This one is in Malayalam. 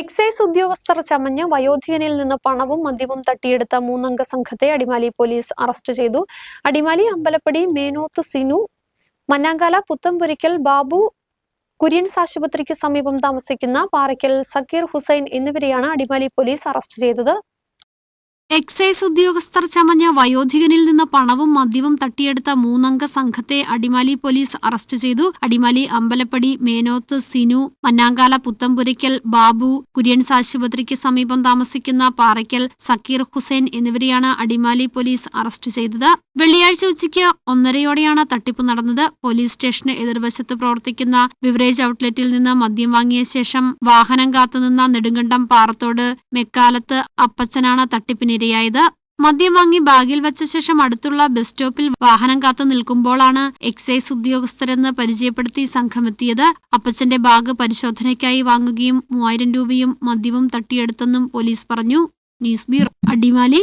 എക്സൈസ് ഉദ്യോഗസ്ഥർ ചമഞ്ഞ് വയോധികനിൽ നിന്ന് പണവും മദ്യവും തട്ടിയെടുത്ത മൂന്നംഗ സംഘത്തെ അടിമാലി പോലീസ് അറസ്റ്റ് ചെയ്തു. അടിമാലി അമ്പലപ്പടി മേനോത്ത് സിനു മന്നാങ്കാല പുത്തംപുരിക്കൽ ബാബു കുര്യൻസ് ആശുപത്രിക്ക് സമീപം താമസിക്കുന്ന പാറയ്ക്കൽ സക്കീർ ഹുസൈൻ എന്നിവരെയാണ് അടിമാലി പോലീസ് അറസ്റ്റ് ചെയ്തത്. എക്സൈസ് ഉദ്യോഗസ്ഥർ ചമഞ്ഞ വയോധികനിൽ നിന്ന് പണവും മദ്യവും തട്ടിയെടുത്ത മൂന്നംഗ സംഘത്തെ അടിമാലി പോലീസ് അറസ്റ്റ് ചെയ്തു. അടിമാലി അമ്പലപ്പടി മേനോത്ത് സിനു മന്നാങ്കാല പുത്തംപുരയ്ക്കൽ ബാബു കുര്യൻസ് ആശുപത്രിക്ക് സമീപം താമസിക്കുന്ന പാറയ്ക്കൽ സക്കീർ ഹുസൈൻ എന്നിവരെയാണ് അടിമാലി പോലീസ് അറസ്റ്റ് ചെയ്തത്. വെള്ളിയാഴ്ച ഉച്ചയ്ക്ക് ഒന്നരയോടെയാണ് തട്ടിപ്പ് നടന്നത്. പോലീസ് സ്റ്റേഷന് എതിർവശത്ത് പ്രവർത്തിക്കുന്ന ബിവറേജ് ഔട്ട്ലെറ്റിൽ നിന്ന് മദ്യം വാങ്ങിയ ശേഷം വാഹനം കാത്തുനിന്ന നെടുങ്കണ്ടം പാറത്തോട് മെക്കാലത്ത് അപ്പച്ചനാണ് തട്ടിപ്പിനിരയായത് മദ്യം വാങ്ങി ബാഗിൽ വച്ച ശേഷം അടുത്തുള്ള ബസ് സ്റ്റോപ്പിൽ വാഹനം കാത്തു നിൽക്കുമ്പോഴാണ് എക്സൈസ് ഉദ്യോഗസ്ഥരെന്ന് പരിചയപ്പെടുത്തി സംഘമെത്തിയത്. അപ്പച്ചന്റെ ബാഗ് പരിശോധനയ്ക്കായി വാങ്ങുകയും മൂവായിരം രൂപയും മദ്യവും തട്ടിയെടുത്തെന്നും പോലീസ് പറഞ്ഞു. News bureau Adimali.